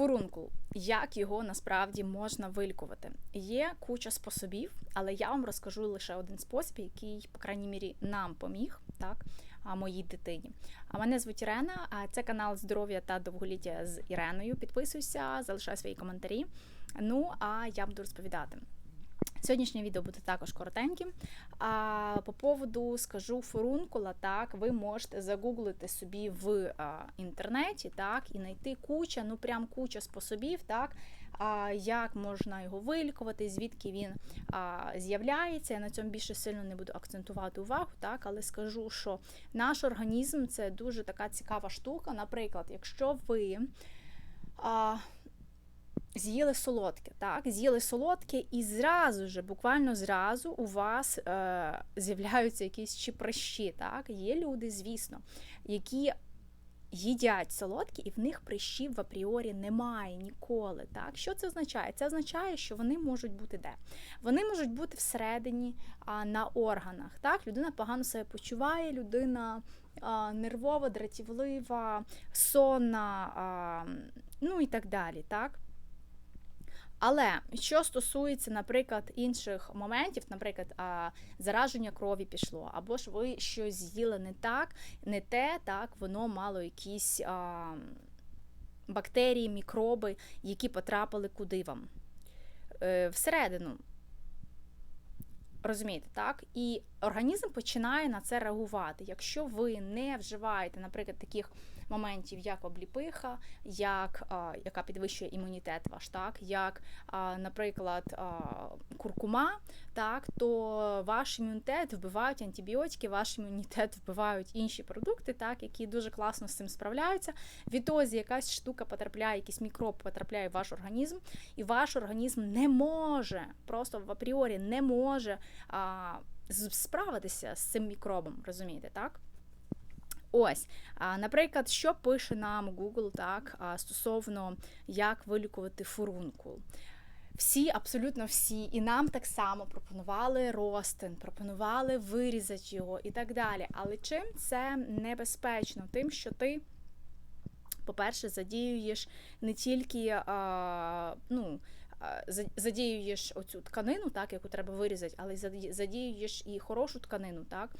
Фурункул. Як його насправді можна вилікувати? Є куча способів, але я вам розкажу лише один спосіб, який, по крайній мірі, нам поміг, так, а моїй дитині. А мене звуть Ірена, а це канал здоров'я та довголіття з Іреною. Підписуйся, залишай свої коментарі. Ну а я буду розповідати. Сьогоднішнє відео буде також коротеньким. А по поводу скажу фурункула, так, ви можете загуглити собі в а, інтернеті, так, і знайти куча, ну прям куча способів, так, а, як можна його вилікувати, звідки він а, з'являється. Я на цьому більше сильно не буду акцентувати увагу, так, але скажу, що наш організм це дуже така цікава штука. Наприклад, якщо ви. А, З'їли солодке, так, з'їли солодке, і зразу же, буквально зразу, у вас е, з'являються якісь чіприщі. Так? Є люди, звісно, які їдять солодкі, і в них прищів в апріорі немає ніколи. Так? Що це означає? Це означає, що вони можуть бути де? Вони можуть бути всередині а, на органах. Так? Людина погано себе почуває, людина а, нервова, дратівлива, сонна, а, ну і так далі. так? Але що стосується, наприклад, інших моментів, наприклад, зараження крові пішло, або ж ви щось з'їли не так, не те, так воно мало якісь а, бактерії, мікроби, які потрапили куди вам е, всередину. Розумієте, так? І організм починає на це реагувати. Якщо ви не вживаєте, наприклад, таких моментів, як обліпиха, як, а, яка підвищує імунітет ваш, так, як, а, наприклад, а, куркума, так, то ваш імунітет вбивають антибіотики, ваш імунітет вбивають інші продукти, так, які дуже класно з цим справляються. Відтоді якась штука потрапляє, якийсь мікроб потрапляє в ваш організм, і ваш організм не може, просто в апріорі не може а, справитися з цим мікробом, розумієте, так? Ось, наприклад, що пише нам Google так, стосовно як вилікувати фурункул. Всі, абсолютно всі, і нам так само пропонували ростин, пропонували вирізати його і так далі. Але чим це небезпечно? Тим, що ти, по-перше, задіюєш не тільки ну, задіюєш оцю тканину, так, яку треба вирізати, але задіюєш і хорошу тканину, так,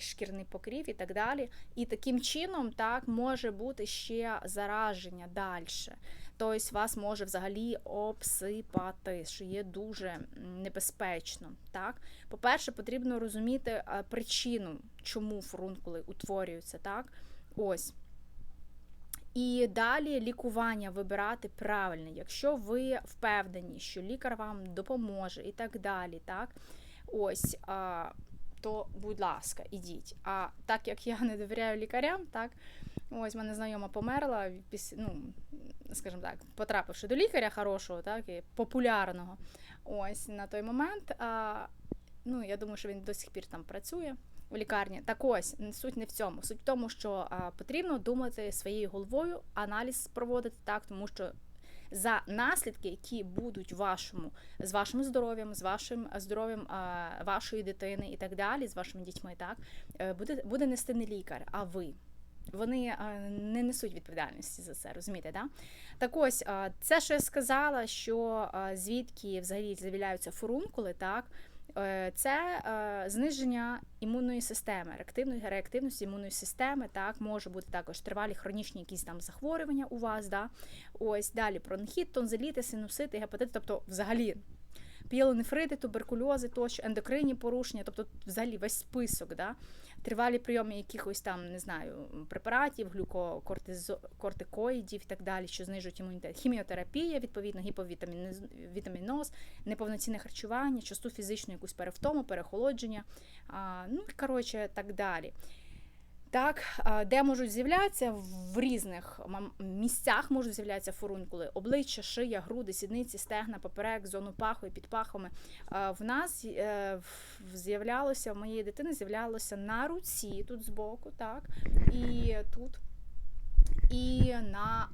шкірний покрів і так далі. І таким чином так, може бути ще зараження далі. Тобто вас може взагалі обсипати, що є дуже небезпечно. Так? По-перше, потрібно розуміти причину, чому фурункули утворюються. так? Ось. І далі лікування вибирати правильне, якщо ви впевнені, що лікар вам допоможе і так далі. так, ось, а, то, будь ласка, ідіть. А так як я не довіряю лікарям, так, ось мене знайома померла, після, ну, скажімо так, потрапивши до лікаря хорошого, так, і популярного. Ось на той момент. А, ну, Я думаю, що він до сих пір там працює в лікарні. Так ось суть не в цьому. Суть в тому, що потрібно думати своєю головою, аналіз проводити так, тому що. За наслідки, які будуть вашому з вашим здоров'ям, з вашим здоров'ям вашої дитини і так далі, з вашими дітьми, так е, буде буде нести не лікар, а ви. Вони не несуть відповідальності за це, розумієте, да? Так ось це, що я сказала, що звідки взагалі з'являються фурункули, так. Е, це е, зниження імунної системи, реактивної реактивності імунної системи. Так, може бути також тривалі хронічні якісь там захворювання у вас. Да? Ось далі бронхіт, тонзиліти, синусити, гепатити, тобто взагалі піелонефрити, туберкульози, тощо, ендокринні порушення, тобто взагалі весь список. Да? Тривалі прийоми якихось там, не знаю, препаратів, глюкокортикоїдів і так далі, що знижують імунітет. Хіміотерапія, відповідно, гіповітаміноз, неповноцінне харчування, часту фізичну якусь перевтому, перехолодження, ну коротше, так далі. Так, де можуть з'являтися в різних місцях можуть з'являтися фурункули, обличчя, шия, груди, сідниці, стегна, поперек, зону паху і під пахами. В нас е, з'являлося, в моєї дитини з'являлося на руці, тут збоку, так, і тут, і на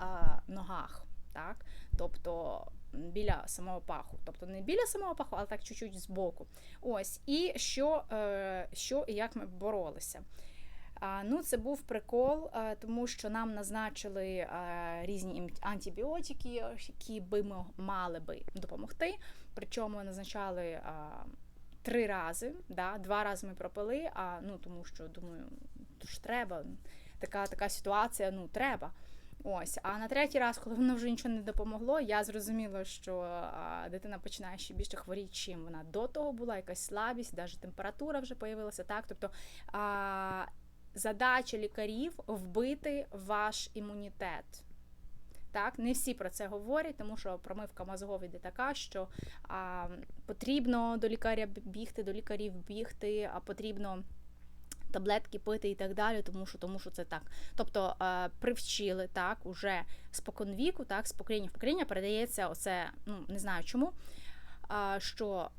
ногах. так, Тобто біля самого паху. Тобто не біля самого паху, але так чуть-чуть збоку. Ось, І що, е, що і як ми боролися. Ну, це був прикол, тому що нам назначили різні антибіотики, які би ми мали би допомогти. Причому назначали три рази. Да? Два рази ми пропили, а ну тому що думаю, то ж треба. Така, така ситуація, ну треба. Ось, а на третій раз, коли воно вже нічого не допомогло, я зрозуміла, що а, дитина починає ще більше хворіти, чим вона до того була, якась слабість, навіть температура вже появилася. Так, тобто а, задача лікарів вбити ваш імунітет. Так, не всі про це говорять, тому що промивка мозгов іде така, що а, потрібно до лікаря бігти, до лікарів бігти, а потрібно таблетки пити і так далі, тому що тому що це так. Тобто е, привчили так уже споконвіку, так, з покоління в покоління передається оце, ну не знаю чому, е, що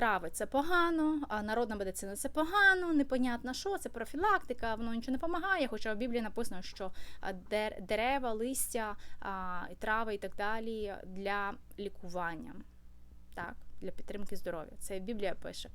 трави це погано, а народна медицина це погано, непонятно що, це профілактика, воно нічого не допомагає. Хоча в Біблії написано, що дерева, листя, трави і так далі для лікування, так, для підтримки здоров'я. Це Біблія пише.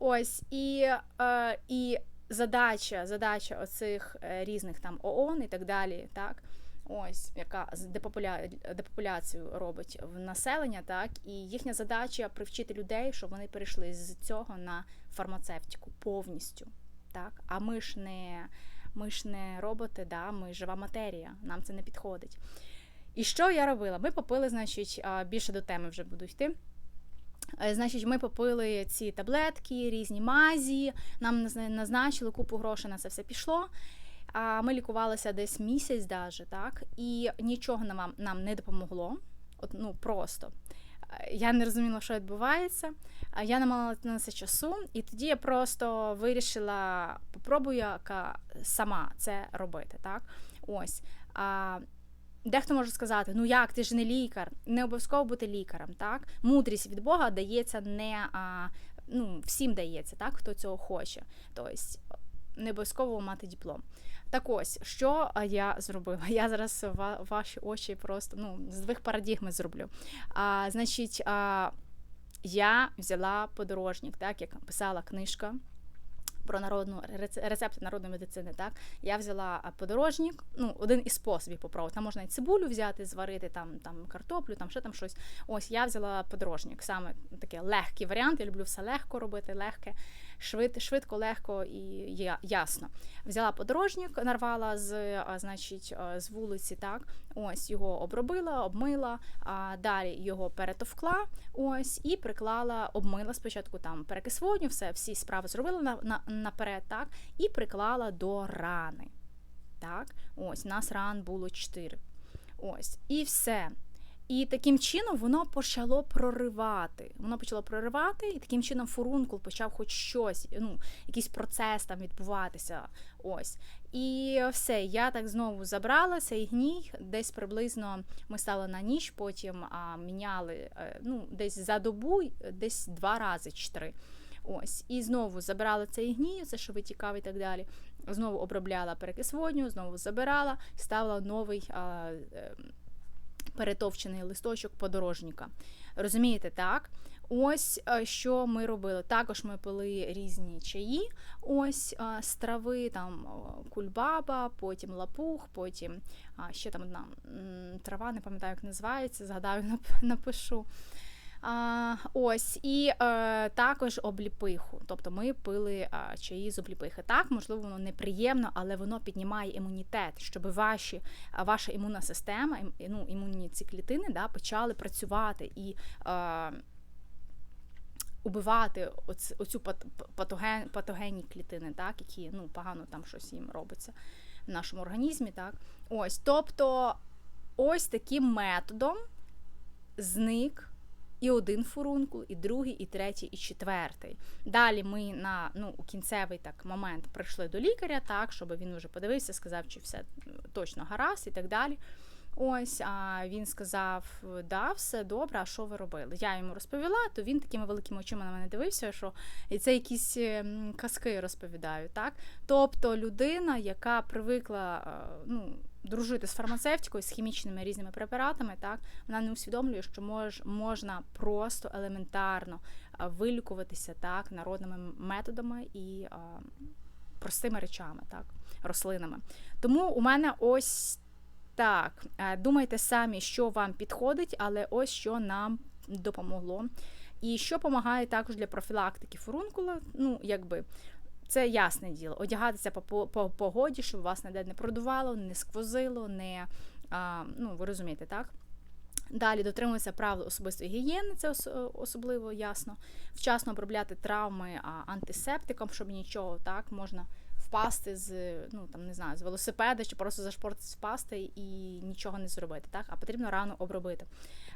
Ось і, е, і задача, задача оцих е, різних там ООН і так далі, так. Ось, яка депопуля... депопуляцію робить в населення, так, і їхня задача привчити людей, щоб вони перейшли з цього на фармацевтику повністю. Так? А ми ж не, ми ж не роботи, да? ми жива матерія, нам це не підходить. І що я робила? Ми попили, значить, більше до теми вже буду йти. Е, Значить, ми попили ці таблетки, різні мазі, нам назначили купу грошей на це все пішло. А ми лікувалися десь місяць, даже, так, і нічого нам, нам не допомогло. От, ну просто. Е, Я не розуміла, що відбувається. Я не мала на це часу, і тоді я просто вирішила, попробую сама це робити. Так? Ось. А, Дехто може сказати, ну як, ти ж не лікар, не обов'язково бути лікарем. так? Мудрість від Бога дається не а, ну, всім дається, так, хто цього хоче. Тобто не обов'язково мати диплом. Так ось, що я зробила? Я зараз ва- ваші очі просто ну, з двох парадігми зроблю. А, значить, а, я взяла подорожник, так, як писала книжка. Про народну рец- рецепти народної медицини, так я взяла подорожник, ну один із способів попробувати. Там можна і цибулю взяти, зварити там, там картоплю, там ще там щось. Ось я взяла подорожник, саме такий легкий варіант. Я люблю все легко робити, легке, швид, швидко, легко і ясно. Взяла подорожник, нарвала з, значить, з вулиці, так. Ось його обробила, обмила, а далі його перетовкла, ось і приклала, обмила спочатку там перекис водню, все, всі справи зробила на, на, наперед, так, і приклала до рани. Так, ось, у нас ран було 4. Ось, і все. І таким чином воно почало проривати. Воно почало проривати, і таким чином фурункул почав хоч щось, ну, якийсь процес там відбуватися. Ось. І все, я так знову забрала цей гній. Десь приблизно ми стали на ніч, потім а, міняли е, ну, десь за добу, десь два рази чи три. Ось. І знову забирала цей гній, це що витікав і так далі. Знову обробляла перекис водню, знову забирала, ставила новий. А, е, перетовчений листочок подорожника. Розумієте, так? Ось е, що ми робили. Також ми пили різні чаї, ось е, з трави, там кульбаба, потім лапух, потім ще там одна трава, не пам'ятаю, як називається, згадаю, напишу. А, ось, і е, також обліпиху. Тобто ми пили а, чаї з обліпихи. Так, можливо, воно неприємно, але воно піднімає імунітет, щоб ваші, а, ваша імунна система, ім- ну, імунні ці клітини да, почали працювати і. Е, Убивати оц, оцю патоген, патогенні клітини, так, які ну, погано там щось їм робиться в нашому організмі. Так. Ось, тобто, ось таким методом зник і один фурункул, і другий, і третій, і четвертий. Далі ми на ну, кінцевий так момент прийшли до лікаря, так, щоб він вже подивився, сказав, чи все точно гаразд і так далі. Ось, а він сказав: да, все добре, а що ви робили? Я йому розповіла, то він такими великими очима на мене дивився, що і це якісь ем, казки розповідаю. так? Тобто людина, яка привикла е, ну, дружити з фармацевтикою, з хімічними різними препаратами, так, вона не усвідомлює, що мож, можна просто елементарно вилікуватися так, народними методами і е, простими речами. так. рослинами. Тому у мене ось так. Е, Думайте самі, що вам підходить, але ось що нам допомогло. І що допомагає також для профілактики фурункула, ну, якби. Це ясне діло. Одягатися по, по, по погоді, щоб вас ніде не продувало, не сквозило, не а, ну ви розумієте, так? Далі дотримуватися правил особистої гігієни, це особливо ясно. Вчасно обробляти травми антисептиком, щоб нічого так можна впасти з ну там не знаю, з велосипеда чи просто зашпортись впасти і нічого не зробити. Так, а потрібно рано обробити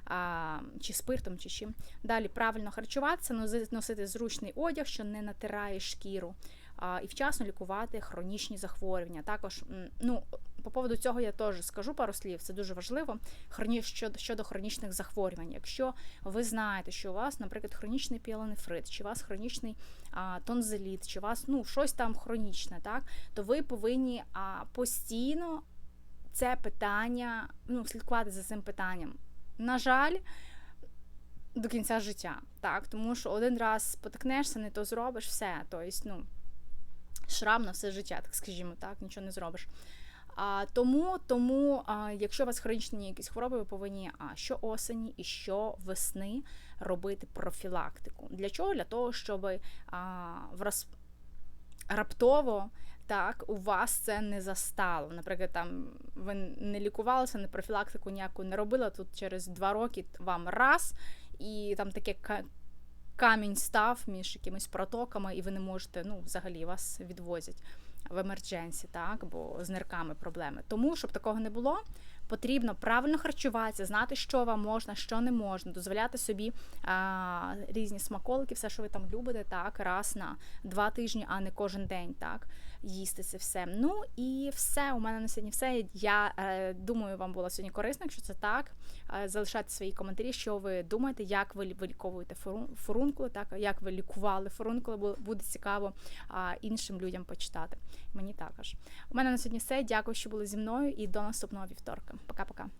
а, чи спиртом, чи чим. Далі правильно харчуватися, носити зручний одяг, що не натирає шкіру і вчасно лікувати хронічні захворювання. Також ну по поводу цього я теж скажу пару слів. Це дуже важливо. щодо, щодо хронічних захворювань. Якщо ви знаєте, що у вас, наприклад, хронічний піелонефрит, чи у вас хронічний а, тонзиліт, чи у вас ну щось там хронічне, так то ви повинні а, постійно це питання, ну слідкувати за цим питанням. На жаль. До кінця життя, так, тому що один раз спотикнешся, не то зробиш все. Тобто, ну, шрам на все життя, так скажімо, так, нічого не зробиш. А, Тому, тому а, якщо у вас хронічні якісь хвороби, ви повинні а, що осені і що весни робити профілактику. Для чого? Для того, щоб а, враз... раптово так, у вас це не застало. Наприклад, там ви не лікувалися, не профілактику ніяку не робили. Тут через два роки вам раз, і там таке камінь став між якимись протоками, і ви не можете, ну, взагалі вас відвозять в емердженсі, так, бо з нирками проблеми. Тому, щоб такого не було, потрібно правильно харчуватися, знати, що вам можна, що не можна, дозволяти собі а, різні смаколики, все, що ви там любите, так, раз на два тижні, а не кожен день, так, їсти це все. Ну і все, у мене на сьогодні все. Я е, думаю, вам було сьогодні корисно, якщо це так. Е, залишайте свої коментарі, що ви думаєте, як ви виліковуєте фурункули, так, як ви лікували фурункули, буде цікаво а, іншим людям почитати. Мені також. У мене на сьогодні все. Дякую, що були зі мною, і до наступного вівторка. Пока-пока.